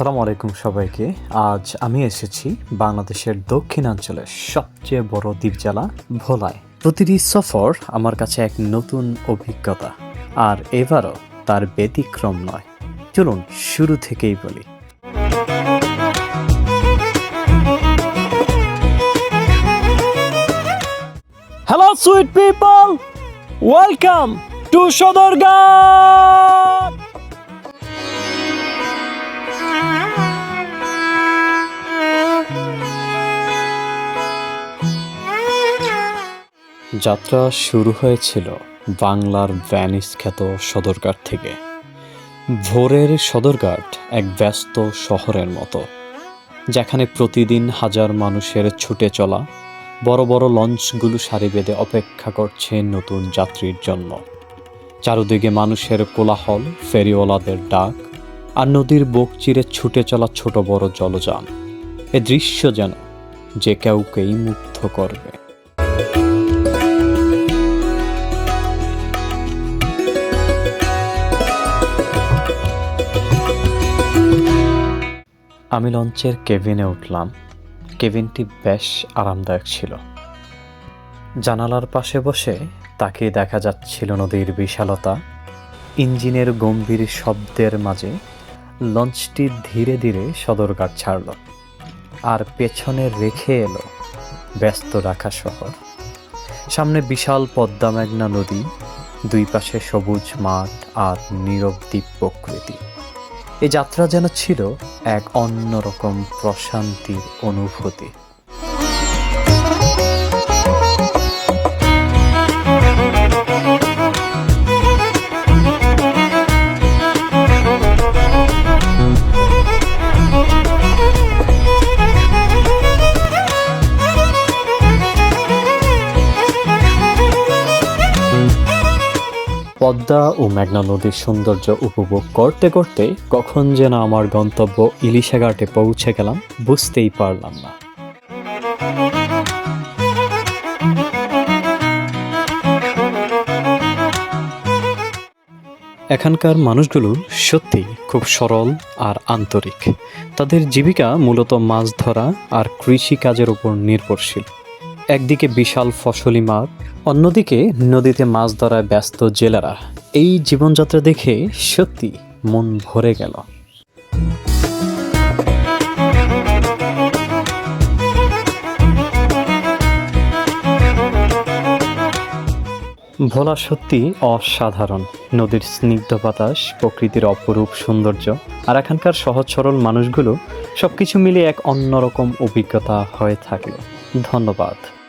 আসসালামু আলাইকুম সবাইকে। আজ আমি এসেছি বাংলাদেশের দক্ষিণাঞ্চলের সবচেয়ে বড় দ্বীপজেলা ভোলায়। প্রতিটি সফর আমার কাছে এক নতুন অভিজ্ঞতা, আর এবারও তার ব্যতিক্রম নয়। চলুন শুরু থেকেই বলি। Hello sweet people welcome to Sadarghat যাত্রা শুরু হয়েছিল বাংলার ভ্যানিস খ্যাত সদরঘাট থেকে। ভোরের সদরঘাট এক ব্যস্ত শহরের মতো, যেখানে প্রতিদিন হাজার মানুষের ছুটে চলা, বড় বড় লঞ্চগুলো সারি বেঁধে অপেক্ষা করছে নতুন যাত্রীর জন্য। চারদিকে মানুষের কোলাহল, ফেরিওয়ালাদের ডাক, আর নদীর বুক চিরে ছুটে চলা ছোট বড় জলযান। এ দৃশ্য যেন যে কাউকেই মুগ্ধ করবে। আমি লঞ্চের কেবিনে উঠলাম। কেবিনটি বেশ আরামদায়ক ছিল। জানালার পাশে বসে তাকে দেখা যাচ্ছিল নদীর বিশালতা। ইঞ্জিনের গম্ভীর শব্দের মাঝে লঞ্চটি ধীরে ধীরে সদরঘাট ছাড়ল আর পেছনে রেখে এলো ব্যস্ত রাখা শহর। সামনে বিশাল পদ্মা মেঘনা নদী, দুই পাশে সবুজ মাঠ আর নীরব দ্বীপ প্রকৃতি। এই যাত্রা যেন ছিল এক অন্যরকম প্রশান্তির অনুভূতি। পদ্মা ও মেঘনা নদীর সৌন্দর্য উপভোগ করতে করতে কখন যেন আমার গন্তব্য ইলিশাঘাটে পৌঁছে গেলাম বুঝতেই পারলাম না। এখানকার মানুষগুলো সত্যি খুব সরল আর আন্তরিক। তাদের জীবিকা মূলত মাছ ধরা আর কৃষি কাজের উপর নির্ভরশীল। একদিকে বিশাল ফসলি মাঠ অন্যদিকে নদীতে মাছ ধরায় ব্যস্ত জেলেরা। এই জীবনযাত্রা দেখে সত্যি মন ভরে গেল। ভোলা সত্যি অসাধারণ। নদীর স্নিগ্ধ বাতাস, প্রকৃতির অপরূপ সৌন্দর্য, আর এখানকার সহজ সরল মানুষগুলো সবকিছু মিলে এক অন্যরকম অভিজ্ঞতা হয়ে থাকে। ধন্যবাদ।